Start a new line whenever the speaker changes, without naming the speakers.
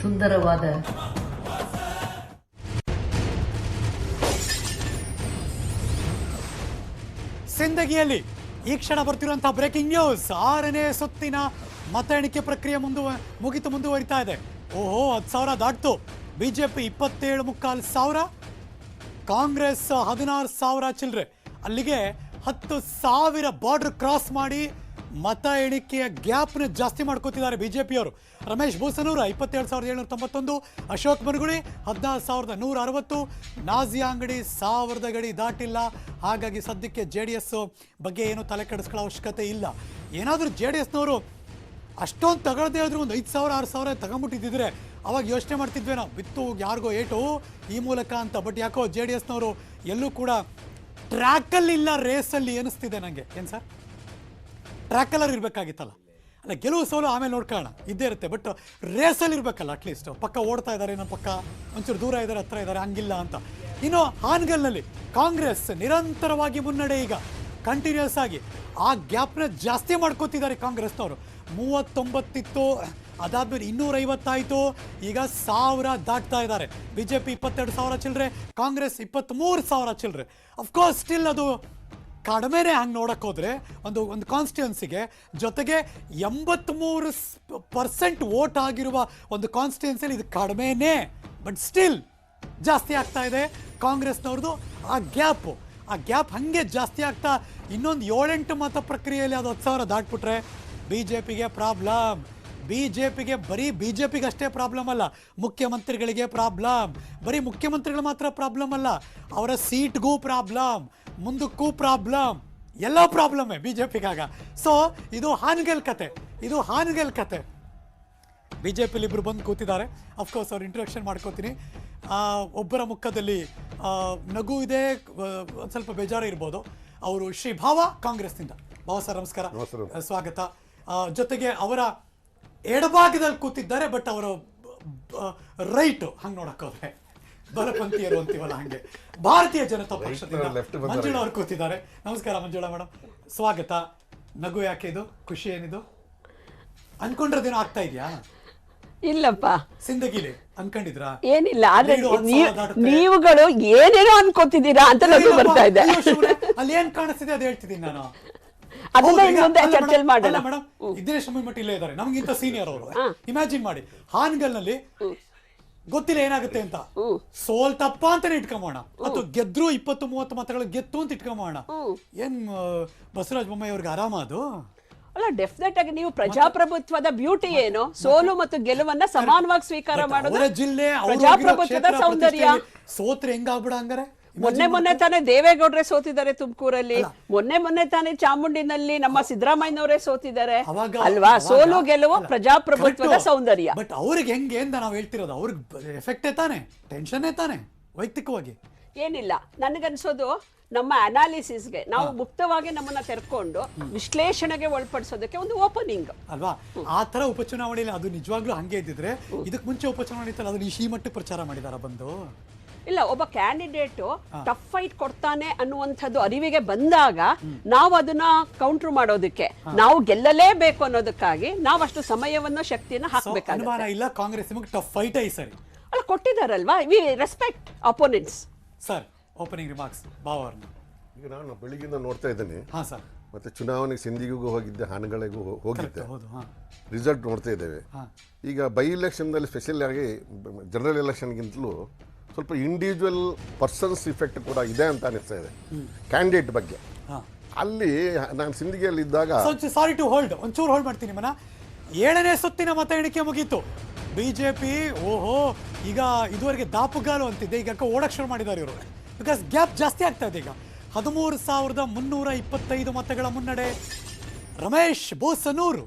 ಸುಂದರವಾದ
ಸಿಂದಗಿಯಲ್ಲಿ ಈ ಕ್ಷಣ ಬರ್ತಿರುವಂತಹ ಬ್ರೇಕಿಂಗ್ ನ್ಯೂಸ್ ಆರನೇ ಸುತ್ತಿನ ಮತ ಎಣಿಕೆ ಪ್ರಕ್ರಿಯೆ ಮುಂದುವ ಮುಗಿತು ಮುಂದುವರಿತಾ ಇದೆ. ಓಹೋ, ಹತ್ತು ಸಾವಿರ ದಾಟ್ತು. ಬಿಜೆಪಿ ಇಪ್ಪತ್ತೇಳು ಮುಕ್ಕಾಲು ಸಾವಿರ, ಕಾಂಗ್ರೆಸ್ ಹದಿನಾರು ಸಾವಿರ ಚಿಲ್ಲರೆ ಅಲ್ಲಿಗೆ ಹತ್ತು ಸಾವಿರ ಬಾರ್ಡರ್ ಕ್ರಾಸ್ ಮಾಡಿ ಮತ ಎಣಿಕೆಯ ಗ್ಯಾಪ್ನ ಜಾಸ್ತಿ ಮಾಡ್ಕೋತಿದ್ದಾರೆ ಬಿಜೆಪಿಯವರು. ರಮೇಶ್ ಭೂಸನೂರ ಇಪ್ಪತ್ತೇಳು ಸಾವಿರದ ಏಳ್ನೂರ ತೊಂಬತ್ತೊಂದು, ಅಶೋಕ್ ಮನಗುಳಿ ಹದಿನಾರು ಸಾವಿರದ ನೂರ ಅರವತ್ತು ನಾಜಿಯಾ ಅಂಗಡಿ ಸಾವಿರದ ಗಡಿ ದಾಟಿಲ್ಲ. ಹಾಗಾಗಿ ಸದ್ಯಕ್ಕೆ ಜೆ ಡಿ ಎಸ್ ಬಗ್ಗೆ ಏನು ತಲೆ ಕೆಡಿಸ್ಕೊಳ್ಳೋ ಅವಶ್ಯಕತೆ ಇಲ್ಲ. ಏನಾದರೂ ಜೆ ಡಿ ಎಸ್ನವರು ಅಷ್ಟೊಂದು ತಗೊಳ್ದೇ ಆದರೂ ಒಂದು ಐದು ಸಾವಿರ, ಆರು ಸಾವಿರ ತಗೊಂಬಿಟ್ಟಿದ್ದಿದ್ರೆ ಅವಾಗ ಯೋಚನೆ ಮಾಡ್ತಿದ್ವಿ ನಾವು. ಬಿತ್ತು ಯಾರಿಗೋ ಏಟು, ಈ ಮೂಲಕ ಅಂತ. ಬಟ್ ಯಾಕೋ ಜೆ ಡಿ ಎಸ್ನವರು ಎಲ್ಲೂ ಕೂಡ ಟ್ರ್ಯಾಕಲ್ಲಿಲ್ಲ ರೇಸಲ್ಲಿ ಅನಿಸ್ತಿದೆ ನನಗೆ ಏನು ಸರ್? ಟ್ರ್ಯಾಕಲ್ಲರ್ ಇರಬೇಕಾಗಿತ್ತಲ್ಲ. ಅಲ್ಲ, ಗೆಲುವು ಸೋಲು ಆಮೇಲೆ ನೋಡ್ಕೊಳ್ಳೋಣ. ಇದ್ದೇ ಇರುತ್ತೆ. ಬಟ್ ರೇಸಲ್ಲಿ ಇರಬೇಕಲ್ಲ ಅಟ್ಲೀಸ್ಟ್ ಪಕ್ಕ ಓಡ್ತಾ ಇದ್ದಾರೆ ನಮ್ಮ ಪಕ್ಕ ಒಂಚೂರು ದೂರ ಇದ್ದಾರೆ, ಹತ್ರ ಇದ್ದಾರೆ, ಹಂಗಿಲ್ಲ ಅಂತ. ಇನ್ನು ಹಾನಗಲ್ನಲ್ಲಿ ಕಾಂಗ್ರೆಸ್ ನಿರಂತರವಾಗಿ ಮುನ್ನಡೆ ಈಗ. ಕಂಟಿನ್ಯೂಸ್ ಆಗಿ. ಆ ಗ್ಯಾಪ್ನ ಜಾಸ್ತಿ ಮಾಡ್ಕೋತಿದ್ದಾರೆ ಕಾಂಗ್ರೆಸ್ನವರು. ಮೂವತ್ತೊಂಬತ್ತಿತ್ತು, ಅದಾದ್ಮೇಲೆ ಇನ್ನೂರೈವತ್ತಾಯಿತು. ಈಗ ಸಾವಿರ ದಾಟ್ತಾ ಇದ್ದಾರೆ. ಬಿ ಜೆ ಪಿ ಇಪ್ಪತ್ತೆರಡು ಸಾವಿರ ಚಿಲ್ಲರೆ ಕಾಂಗ್ರೆಸ್ ಇಪ್ಪತ್ತ್ಮೂರು ಸಾವಿರ ಚಿಲ್ಲರೆ ಅಫ್ಕೋರ್ಸ್ ಸ್ಟಿಲ್ ಅದು ಕಡಿಮೆನೇ ಹಂಗೆ ನೋಡೋಕ್ಕೋದ್ರೆ ಒಂದು ಒಂದು ಕಾನ್ಸ್ಟಿಟ್ಯೂನ್ಸಿಗೆ ಜೊತೆಗೆ ಎಂಬತ್ಮೂರು ಪರ್ಸೆಂಟ್ ವೋಟ್ ಆಗಿರುವ ಒಂದು ಕಾನ್ಸ್ಟಿಟ್ಯೂನ್ಸಿಯಲ್ಲಿ ಇದು ಕಡಿಮೆನೇ. ಬಟ್ ಸ್ಟಿಲ್ ಜಾಸ್ತಿ ಆಗ್ತಾ ಇದೆ ಕಾಂಗ್ರೆಸ್ನವ್ರದ್ದು ಆ ಗ್ಯಾಪು ಆ ಗ್ಯಾಪ್ ಹಾಗೆ ಜಾಸ್ತಿ ಆಗ್ತಾ ಇನ್ನೊಂದು ಏಳೆಂಟು ಮತ ಪ್ರಕ್ರಿಯೆಯಲ್ಲಿ ಅದು ಹತ್ತು ಸಾವಿರ ದಾಟ್ಬಿಟ್ರೆ ಬಿ ಜೆ ಪಿಗೆ ಪ್ರಾಬ್ಲಮ್ ಬಿ ಜೆ ಪಿಗೆ ಬರೀ ಬಿ ಜೆ ಪಿಗೆ ಅಷ್ಟೇ ಪ್ರಾಬ್ಲಮ್ ಅಲ್ಲ. ಮುಖ್ಯಮಂತ್ರಿಗಳಿಗೆ ಪ್ರಾಬ್ಲಮ್ ಬರೀ ಮುಖ್ಯಮಂತ್ರಿಗಳು ಮಾತ್ರ ಪ್ರಾಬ್ಲಮ್ ಅಲ್ಲ. ಅವರ ಸೀಟ್ಗೂ ಪ್ರಾಬ್ಲಮ್ ಮುಂದಕ್ಕೂ ಪ್ರಾಬ್ಲಮ್ ಎಲ್ಲ ಪ್ರಾಬ್ಲಮ್ಮೇ ಬಿ ಜೆ ಪಿಗಾಗ ಸೊ ಇದು ಹಾನಗಲ್ ಕತೆ. ಇದು ಹಾನ್ಗೆಲ್ ಕತೆ. ಬಿ ಜೆ ಪಿಲಿ ಇಬ್ಬರು ಬಂದು ಕೂತಿದ್ದಾರೆ. ಅಫ್ಕೋರ್ಸ್ ಅವ್ರು ಇಂಟ್ರೊಡಕ್ಷನ್ ಮಾಡ್ಕೋತೀನಿ. ಒಬ್ಬರ ಮುಖದಲ್ಲಿ ನಗು ಇದೆ ಒಂದು ಸ್ವಲ್ಪ ಬೇಜಾರು ಇರ್ಬೋದು. ಅವರು ಶ್ರೀ ಭಾವ ಕಾಂಗ್ರೆಸ್ನಿಂದ. ಭಾವ ಸರ್ ನಮಸ್ಕಾರ. ಸ್ವಾಗತ. ಜೊತೆಗೆ ಅವರ ಎಡಭಾಗದಲ್ಲಿ ಕೂತಿದ್ದಾರೆ ಬಟ್ ಅವರ ರೈಟ್ ಹಂಗೆ ನೋಡಕ್ಕೋದ್ರೆ ಬಲಪಂಥೀಯರು ಅಂತೀವಲ್ಲ ಹಂಗೆ. ಭಾರತೀಯ ಜನತಾ ಪಕ್ಷದಿಂದ ಮಂಜುಳ ಅವ್ರು ಕೂತಿದ್ದಾರೆ. ನಮಸ್ಕಾರ ಮಂಜುಳಾ ಮೇಡಮ್ ಸ್ವಾಗತ. ನಗು ಯಾಕೆ ಇದು? ಖುಷಿ ಏನಿದು? ಅನ್ಕೊಂಡ್ರದೇನೋ ಆಗ್ತಾ ಇದೆಯಾ?
ಇಲ್ಲಪ್ಪ.
ಸಿಂದಗಿಲಿ ಅನ್ಕೊಂಡಿದ್ರ?
ಏನಿಲ್ಲ ಆದ್ರೆ ನೀವುಗಳು ಏನೇನೋ ಅನ್ಕೋತಿದ್ದೀರಾ ಅಂತ ನಗು ಬರ್ತಾ ಇದೆ.
ಅಲ್ಲಿ ಏನ್ ಕಾಣಿಸ್ತಿದೆ ಅದು ಹೇಳ್ತಿದ್ದೀನಿ ನಾನು.
ಅದನ್ನ ಇನ್ನು ಮುಂದೆ ಮಾಡೋಣ.
ಮೇಡಮ್ ದಿನೇಶ್ ಮಟ್ಟ ಇಲ್ಲೇ ಇದ್ದಾರೆ. ನಮ್ಗಿಂತ ಸೀನಿಯರ್ ಅವರು. ಇಮ್ಯಾಜಿನ್ ಮಾಡಿ. ಹಾನ್ಗಲ್ನಲ್ಲಿ ಗೊತ್ತಿಲ್ಲ ಏನಾಗುತ್ತೆ ಅಂತ. ಸೋಲ್ ತಪ್ಪ ಅಂತಾನೆ ಇಟ್ಕೊಂಬೋಣ. ಅಥವಾ ಗೆದ್ರು ಇಪ್ಪತ್ತು ಮೂವತ್ತು ಮತಗಳು ಗೆತ್ತು ಅಂತ ಇಟ್ಕೊಂಬೋಣ. ಏನ್ ಬಸವರಾಜ ಬೊಮ್ಮಾಯಿ ಅವ್ರಿಗೆ ಆರಾಮ ಅದು?
ಅಲ್ಲ ಡೆಫಿನೆಟ್ ಆಗಿ ನೀವು ಪ್ರಜಾಪ್ರಭುತ್ವದ ಬ್ಯೂಟಿ ಏನು? ಸೋಲು ಮತ್ತು ಗೆಲುವನ್ನ ಸಮಾನವಾಗಿ ಸ್ವೀಕಾರ ಮಾಡೋದು
ಜಿಲ್ಲೆ
ಪ್ರಜಾಪ್ರಭುತ್ವದ ಸೌಂದರ್ಯ.
ಸೋತ್ರೆ ಹೆಂಗಾಗ್ಬಿಡ ಹಂಗಾರೆ?
ಮೊನ್ನೆ ಮೊನ್ನೆ ತಾನೇ ದೇವೇಗೌಡ್ರೆ ಸೋತಿದ್ದಾರೆ ತುಮಕೂರಲ್ಲಿ. ಮೊನ್ನೆ ಮೊನ್ನೆ ತಾನೇ ಚಾಮುಂಡಿನಲ್ಲಿ ನಮ್ಮ ಸಿದ್ದರಾಮಯ್ಯನವರೇ ಸೋತಿದ್ದಾರೆ. ಅಲ್ವಾ? ಸೋಲು ಗೆಲುವು ಪ್ರಜಾಪ್ರಭುತ್ವದ ಸೌಂದರ್ಯ.
ಬಟ್ ಅವ್ರಿಗೆ ಹೆಂಗೆ ಅಂತ ನಾವು ಹೇಳ್ತಿರೋದು ಅವ್ರಿಗೆ ಎಫೆಕ್ಟ್ ತಾನೆ ಟೆನ್ಷನ್ ತಾನೆ ವೈಯಕ್ತಿಕವಾಗಿ.
ಏನಿಲ್ಲ ನನಗನ್ಸೋದು ನಮ್ಮ ಅನಾಲಿಸಿಸ್ಗೆ ನಾವು ಮುಕ್ತವಾಗಿ ನಮ್ಮನ್ನ ತೆರ್ಕೊಂಡು ವಿಶ್ಲೇಷಣೆಗೆ ಒಳಪಡಿಸೋದಕ್ಕೆ ಒಂದು ಓಪನಿಂಗ್
ಅಲ್ವಾ? ಆ ತರ ಉಪಚುನಾವಣೆಯಲ್ಲಿ ಅದು ನಿಜವಾಗ್ಲೂ ಹಂಗೆ ಇದ್ದಿದ್ರೆ ಇದಕ್ ಮುಂಚೆ ಉಪಚುನಾವಣೆ ಇತ್ತಲ್ಲ ಅದನ್ನ ಈ ಮಟ್ಟಕ್ಕೆ ಪ್ರಚಾರ ಮಾಡಿದಾರ ಬಂದು?
ಇಲ್ಲ ಒಬ್ಬ ಕ್ಯಾಂಡಿಡೇಟ್ ಟಫ್ ಫೈಟ್ ಕೊಡ್ತಾನೆ ಅನ್ನುವಂಥದ್ದು ಅರಿವಿಗೆ ಬಂದಾಗ ನಾವು ಅದನ್ನ ಕೌಂಟರ್ ಮಾಡೋದಕ್ಕೆ. ನಾವು ಗೆಲ್ಲಲೇಬೇಕು ಅನ್ನೋದಕ್ಕಾಗಿ ನಾವು ಅಷ್ಟು ಸಮಯವನ್ನ ಶಕ್ತಿಯನ್ನ ಹಾಕಬೇಕಾಗುತ್ತೆ.
ಇಲ್ಲ ಕಾಂಗ್ರೆಸ್ ಟಫ್ ಫೈಟ್ ಐ ಸರಿ?
ಅಲ್ಲ ಕೊಟ್ಟಿದಾರಲ್ವಾ we respect opponents
sir opening remarks ಬಾವ ಅವ್ರನ್ನ
ಈಗ ನಾನು ಬೆಳಿಗ್ಗಿಂದ ನೋಡ್ತಾ ಇದ್ದೇನೆ.
ಹಾ ಸರ್
ಮತ್ತೆ ಚುನಾವಣೆಗೆ ಸಿಂಧಿಗೂ ಹೋಗಿದ್ದೆ ಹಾನಗಳಿಗೂ ಹೋಗಿದ್ದೆ.
ಹೌದು ಹಾ.
ರಿಸಲ್ಟ್ ನೋಡ್ತಾ ಇದ್ದೇವೆ. ಈಗ ಬೈ ಎಲೆಕ್ಷನ್ದಲ್ಲಿ ಸ್ಪೆಷಲ್ ಆಗಿ ಜನರಲ್ ಎಲೆಕ್ಷನ್ಗಿಂತಲೂ ಸ್ವಲ್ಪ ಇಂಡಿವಿಜುವಲ್ ಪರ್ಸನ್ಸ್ ಇಫೆಕ್ಟ್ ಕೂಡ ಇದೆ ಅಂತ ಅನಿಸ್ತಾ ಇದೆ. ಕ್ಯಾಂಡಿಡೇಟ್ ಬಗ್ಗೆ. ಅಲ್ಲಿ ನಾನು ಸಿಂಧಿಗೆಯಲ್ಲಿ ಇದ್ದಾಗ
ಸಾರಿ ಟು ಹೋಲ್ಡ್ ಒಂಚೂರು ಹೋಲ್ಡ್ ಮಾಡ್ತೀನಿ ಮನ. ಏಳನೇ ಸುತ್ತಿನ ಮತ ಎಣಿಕೆ ಮುಗೀತು. ಬಿಜೆಪಿ ಓಹೋ ಈಗ ಇದುವರೆಗೆ ದಾಪುಗಾಲು ಅಂತಿದೆ ಈಗ ಓಡಕ್ಕೆ ಓಡಕ್ ಶುರು ಮಾಡಿದ್ದಾರೆ ಇವರು. ಬಿಕಾಸ್ ಗ್ಯಾಪ್ ಜಾಸ್ತಿ ಆಗ್ತಾ ಇದೆ ಈಗ. ಹದಿಮೂರು ಸಾವಿರದ ಮುನ್ನೂರ ಇಪ್ಪತ್ತೈದು ಮತಗಳ ಮುನ್ನಡೆ. ರಮೇಶ್ ಬೋಸನೂರು.